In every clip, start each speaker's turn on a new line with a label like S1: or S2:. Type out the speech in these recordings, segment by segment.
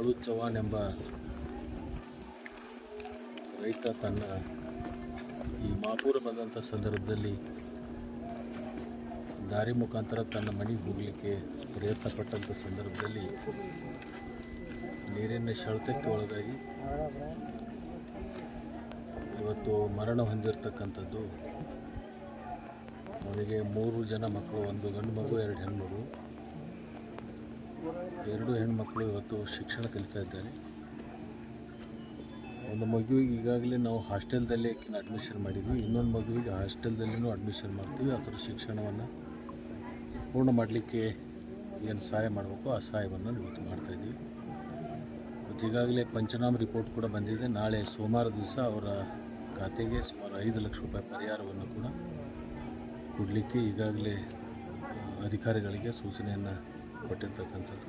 S1: ಬಾಳು ಚವಾನ್ ಎಂಬ ರೈತ ತನ್ನ ಈ ಮಾಪೂರ ಬಂದಂಥ ಸಂದರ್ಭದಲ್ಲಿ ದಾರಿ ಮುಖಾಂತರ ತನ್ನ ಮನೆಗೆ ಹೋಗಲಿಕ್ಕೆ ಪ್ರಯತ್ನ ಪಟ್ಟಂಥ ಸಂದರ್ಭದಲ್ಲಿ ನೀರಿನ ಸೆಳೆತಕ್ಕೆ ಒಳಗಾಗಿ ಇವತ್ತು ಮರಣ ಹೊಂದಿರತಕ್ಕಂಥದ್ದು. ಅವನಿಗೆ ಮೂರು ಜನ ಮಕ್ಕಳು, ಒಂದು ಗಂಡು ಮಗು, ಎರಡು ಹೆಣ್ಮಗು ಎರಡು ಹೆಣ್ಮಕ್ಳು ಇವತ್ತು ಶಿಕ್ಷಣ ಕಲಿತಾ ಇದ್ದಾರೆ. ಒಂದು ಮಗುವಿಗೆ ಈಗಾಗಲೇ ನಾವು ಹಾಸ್ಟೆಲ್ದಲ್ಲೇ ಅಡ್ಮಿಷನ್ ಮಾಡಿದ್ವಿ. ಇನ್ನೊಂದು ಮಗುವಿಗೆ ಹಾಸ್ಟೆಲ್ದಲ್ಲಿನೂ ಅಡ್ಮಿಷನ್ ಮಾಡ್ತೀವಿ. ಅದರ ಶಿಕ್ಷಣವನ್ನು ಪೂರ್ಣ ಮಾಡಲಿಕ್ಕೆ ಏನು ಸಹಾಯ ಮಾಡಬೇಕು? ಆ ಸಹಾಯವನ್ನು ಇವತ್ತು ಮಾಡ್ತಾಯಿದ್ದೀವಿ ಮತ್ತು ಈಗಾಗಲೇ ಪಂಚನಾಮ ರಿಪೋರ್ಟ್ ಕೂಡ ಬಂದಿದೆ. ನಾಳೆ ಸೋಮವಾರ ದಿವಸ ಅವರ ಖಾತೆಗೆ ಸುಮಾರು ಐದು ಲಕ್ಷ ರೂಪಾಯಿ ಪರಿಹಾರವನ್ನು ಕೂಡ ಕೊಡಲಿಕ್ಕೆ ಈಗಾಗಲೇ ಅಧಿಕಾರಿಗಳಿಗೆ ಸೂಚನೆಯನ್ನು ಕೊಟ್ಟಿರ್ತಕ್ಕಂಥದ್ದು.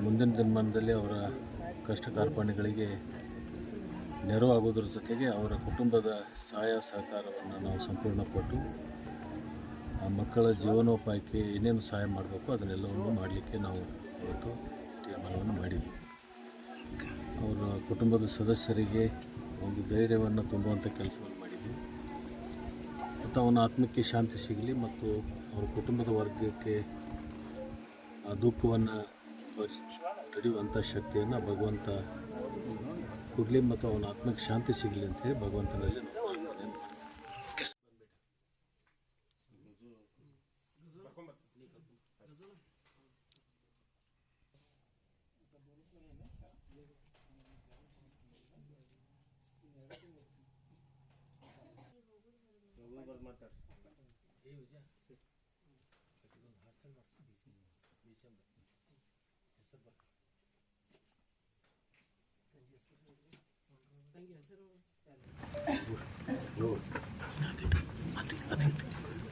S1: ಮುಂದಿನ ದಿನಮಾನದಲ್ಲಿ ಅವರ ಕಷ್ಟ ಕಾರ್ಪಣ್ಯಗಳಿಗೆ ನೆರವಾಗೋದ್ರ ಜೊತೆಗೆ ಅವರ ಕುಟುಂಬದ ಸಹಾಯ ಸಹಕಾರವನ್ನು ನಾವು ಸಂಪೂರ್ಣ ಕೊಟ್ಟು ಆ ಮಕ್ಕಳ ಜೀವನೋಪಾಯಕ್ಕೆ ಏನೇನು ಸಹಾಯ ಮಾಡಬೇಕು ಅದನ್ನೆಲ್ಲವನ್ನು ಮಾಡಲಿಕ್ಕೆ ನಾವು ಇವತ್ತು ತೀರ್ಮಾನವನ್ನು ಮಾಡಿದ್ವಿ. ಅವರ ಕುಟುಂಬದ ಸದಸ್ಯರಿಗೆ ಒಂದು ಧೈರ್ಯವನ್ನು ತುಂಬುವಂಥ ಕೆಲಸವನ್ನು ಮಾಡಿದ್ವಿ. ಮತ್ತು ಅವನ ಆತ್ಮಕ್ಕೆ ಶಾಂತಿ ಸಿಗಲಿ ಮತ್ತು ಅವರ ಕುಟುಂಬದ ವರ್ಗಕ್ಕೆ ಆ ದುಃಖವನ್ನು ತಡೆಯುವಂಥ ಶಕ್ತಿಯನ್ನು ಭಗವಂತ ಕೊಡಲಿ ಮತ್ತು ಅವನ ಆತ್ಮಕ್ಕೆ ಶಾಂತಿ ಸಿಗಲಿ ಅಂತೇಳಿ ಭಗವಂತನಲ್ಲಿ ನಾವು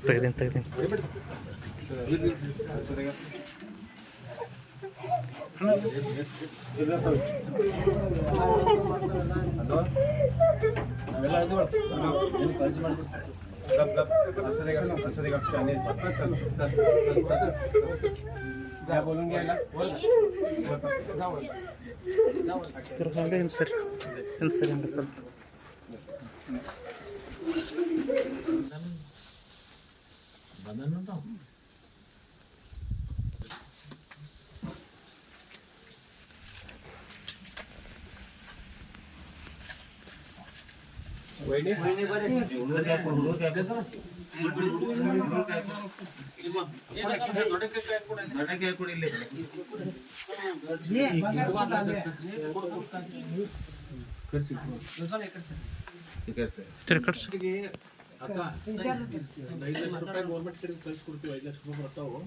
S2: ತೆಗ್ದೀನಿ ತೆಗ್ದೀನಿ
S1: ಏನು ಮಾಡ್ಬೇಡಿ.
S2: ಹಂಗೆ ಏನು ಸರಿ ಏನು ಸರಿ ಹಂಗೆ ಸ್ವಲ್ಪ
S1: ಬಂದನು ನಾವು
S2: ಸರಿ ಕಟ್ಸಿ
S1: ಅಕ್ಕ ಒಂದು ಐದು ಲಕ್ಷ ರೂಪಾಯಿ ಗೌರ್ಮೆಂಟ್ ಕಳಿಸ್ಕೊಡ್ತೀವಿ ಐದು ಲಕ್ಷ ರೂಪಾಯಿ ಬರ್ತಾವು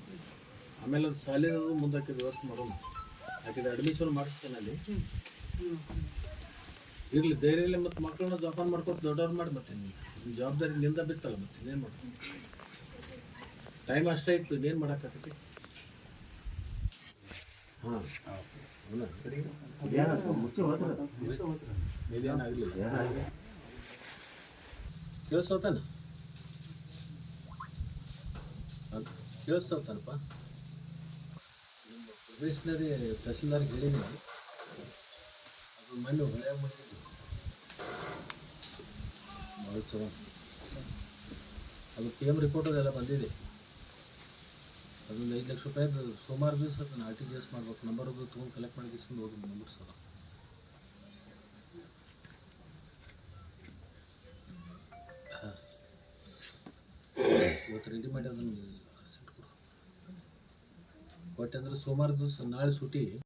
S1: ಆಮೇಲೆ ಅದು ಶಾಲೆ ಮುಂದಕ್ಕೆ ವ್ಯವಸ್ಥೆ ಮಾಡೋಣ. ಯಾಕಂದ್ರೆ ಅಡ್ಮಿಷನ್ ಮಾಡಿಸ್ತೇನೆ ಅಲ್ಲಿ. ಇರ್ಲಿ, ಧೈರ್ಯ ಇಲ್ಲ ಮತ್ತು ಮಕ್ಕಳನ್ನ ಜೋಪಾನ ಮಾಡ್ಕೊಂಡು ದೊಡ್ಡವ್ರು ಮಾಡಿ ಮತ್ತೆ ನಿಮ್ಮ ಜವಾಬ್ದಾರಿ ನಿಂದ ಬಿತ್ತಲ್ಲ ಮತ್ತೆ ಇನ್ನೇನು ಮಾಡ್ತೀನಿ ಟೈಮ್ ಅಷ್ಟೇ ಇತ್ತು, ಇನ್ನೇನು ಮಾಡೋಕ್ಕಾಗತ್ತೆ ಹಾಂ. ಇದೇನಾಗಲಿಲ್ಲ ಕೇಳಿಸ್ತವತಾನ ಕೇಳಿಸ್ತವತಾನಪ್ಪ ನಿಮ್ಮ ಪ್ರೊಬೇಷನರಿ ತಹಸೀಲ್ದಾರ್ಗೆ ಹೇಳಿದ್ದೀನಿ ಅದು ಮನೆ ಹೊಳೆ ಮಾಡಿದ್ವಿ ಚಲೋ ಅದು ಪಿ ಎಂ ರಿಪೋರ್ಟ್ ಅದೆಲ್ಲ ಬಂದಿದೆ. ಅದೊಂದು ಐದು ಲಕ್ಷ ರೂಪಾಯಿ ಸೋಮವಾರ ದಿವಸ ಅದನ್ನು ಆರ್ ಟಿ ಜಿ ಎಸ್ ಮಾಡ್ಬೇಕು. ನಂಬರ್ ಅದು ತೊಗೊಂಡು ಕಲೆಕ್ಟ್ ಮಾಡಿ ಹೋಗಿ ನಂಬರ್ ಸಲ. ಇವತ್ತು ರೆಡಿ ಮಾಡಿ ಅದನ್ನು ಕೊಟ್ಟೆ ಅಂದ್ರೆ ಸೋಮವಾರ ದಿವಸ, ನಾಳೆ ಸೂಟಿ.